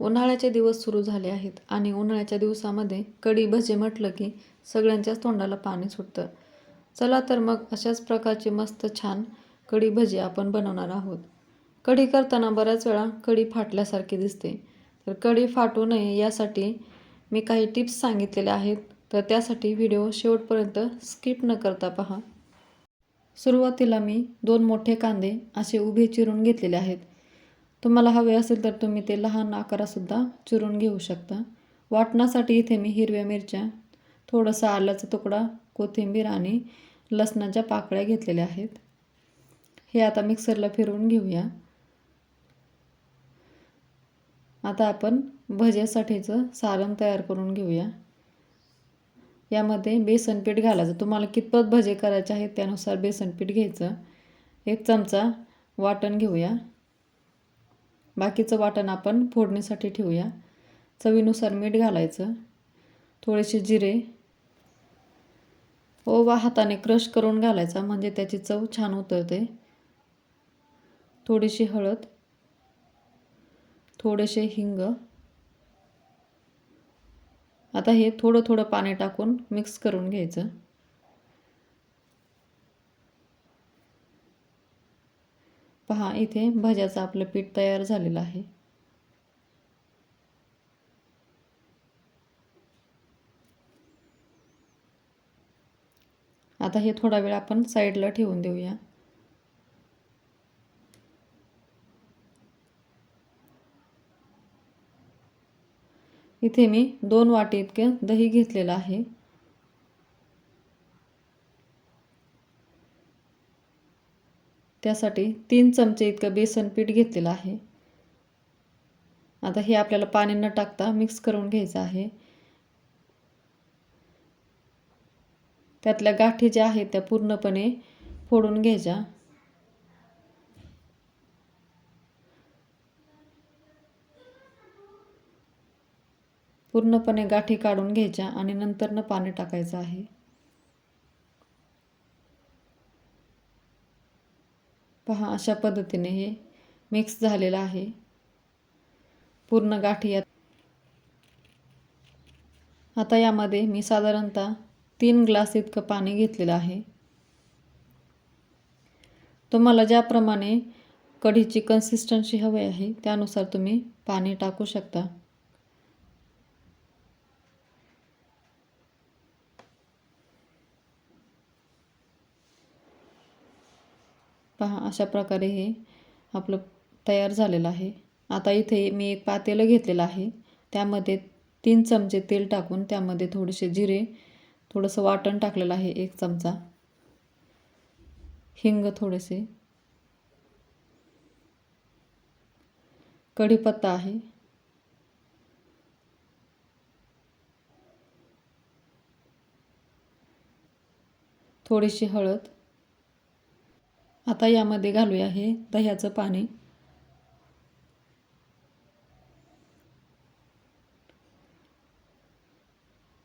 उन्हाळ्याचे दिवस सुरू झाले आहेत आणि उन्हाळ्याच्या दिवसामध्ये कढी भजे म्हटलं की सगळ्यांच्याच तोंडाला पाणी सुटतं. चला तर मग अशाच प्रकारची मस्त छान कढी भजी आपण बनवणार आहोत. कढी करताना बऱ्याच वेळा कढी फाटल्यासारखी दिसते. तर कढी फाटू नये यासाठी मी काही टिप्स सांगितलेल्या आहेत. तर त्यासाठी व्हिडिओ शेवटपर्यंत स्किप न करता पहा. सुरुवातीला मी दोन मोठे कांदे असे उभे चिरून घेतलेले आहेत. तुम्हाला हवे असेल तर तुम्ही ते लहान आकारासुद्धा चिरून घेऊ शकता. वाटणासाठी इथे मी हिरव्या मिरच्या थोडंसं आल्याचा तुकडा कोथिंबीर आणि लसणाच्या पाकळ्या घेतलेल्या आहेत. हे आता मिक्सरला फिरवून घेऊया. आता आपण भज्यासाठीचं सारण तयार करून घेऊया. यामध्ये बेसन पीठ घालायचं. तुम्हाला कितपत भजे करायचे आहेत त्यानुसार बेसन पीठ घ्यायचं. एक चमचा वाटण घेऊया. बाकीचं वाटण आपण फोडणीसाठी ठेवूया. चवीनुसार मीठ घालायचं. थोडेसे जिरे. ओवा हाताने क्रश करून घालायचा म्हणजे त्याची चव छान उतरते. थोडीशी हळद. थोडेसे हिंग. आता हे थोडं थोडं पाणी टाकून मिक्स करून घ्यायचं. पहा इथे भज्याचं आपलं पीठ तयार झालेलं आहे. आता हे थोडा वेळ आपण साईडला ठेवून देऊया. इथे मी दोन वाटी इतकं दही घेतलेलं आहे. त्यासाठी तीन चमचे इतकं बेसन पीठ घेतलेलं आहे. आता हे आपल्याला पाणी न टाकता मिक्स करून घ्यायचं आहे. त्यातल्या गाठी ज्या आहेत त्या पूर्णपणे फोडून घ्यायच्या. पूर्णपणे गाठी काढून घ्यायच्या आणि नंतरनं पाणी टाकायचं आहे. पहा अशा पद्धतीने हे मिक्स झालेलं आहे. पूर्ण गाठी यात. आता यामध्ये मी साधारणतः तीन ग्लास इतकं पाणी घेतलेलं आहे. तुम्हाला ज्याप्रमाणे कढीची कन्सिस्टन्सी हवी आहे त्यानुसार तुम्ही पाणी टाकू शकता. पहा अशा प्रकारे हे आपलं तयार झालेलं आहे. आता इथे मी एक पातेलं घेतलेलं आहे. त्यामध्ये तीन चमचे तेल टाकून त्यामध्ये थोडेसे जिरे थोडंसं वाटण टाकलेलं आहे एक चमचा. हिंग थोडेसे. कढीपत्ता आहे. थोडीशी हळद. आता यामध्ये घालूया हे दह्याचं पाणी.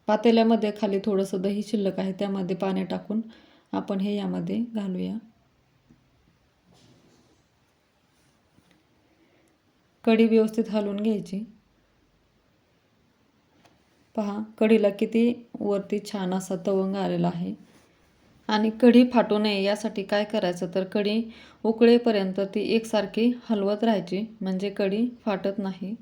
पातेल्यामध्ये खाली थोडंसं दही शिल्लक आहे त्यामध्ये पाणी टाकून आपण हे यामध्ये घालूया. कढी व्यवस्थित हलवून घ्यायची. पहा कढीला किती वरती छान असा तवंग आलेला आहे. आणि कढी फाटू नये यासाठी काय करायचं? तर कढी उकळेपर्यंत ती एकसारखी हलवत राहायची म्हणजे कढी फाटत नाही.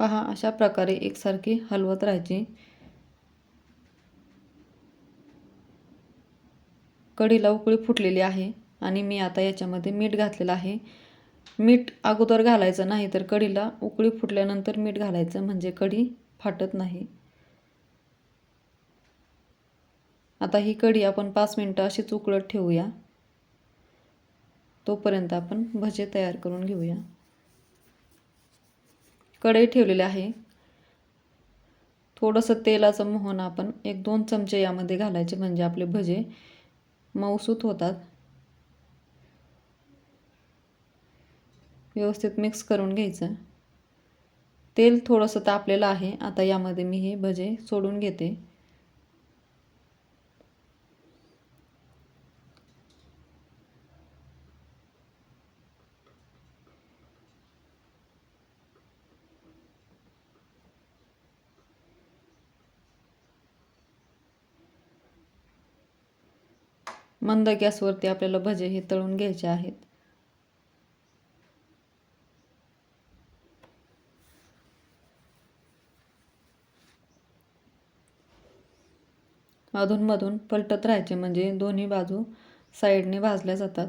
पहा अशा प्रकारे एकसारखी हलवत राहायची. कढीला उकळी फुटलेली आहे आणि मी आता याच्यामध्ये मीठ घातलेलं आहे. मीठ अगोदर घालायचं नाही तर कढीला उकळी फुटल्यानंतर मीठ घालायचं म्हणजे कढी फाटत नाही. आता ही कढी आपण पाच मिनटं अशीच उकळत ठेवूया. तोपर्यंत आपण भजे तयार करून घेऊया. कढई ठेवलेली आहे. थोडंसं तेलाचं मोहन आपण एक दोन चमचे यामध्ये घालायचे म्हणजे आपले भजे मऊसूत होतात. व्यवस्थित मिक्स करून घ्यायचं. तेल थोडंसं तापलेलं आहे. आता यामध्ये मी हे भजे सोडून घेते. मंद गॅसवरती आपल्याला भजे हे तळून घ्यायचे आहेत. अधूनमधून पलटत राहायचे म्हणजे दोन्ही बाजू साईडने भाजल्या जातात.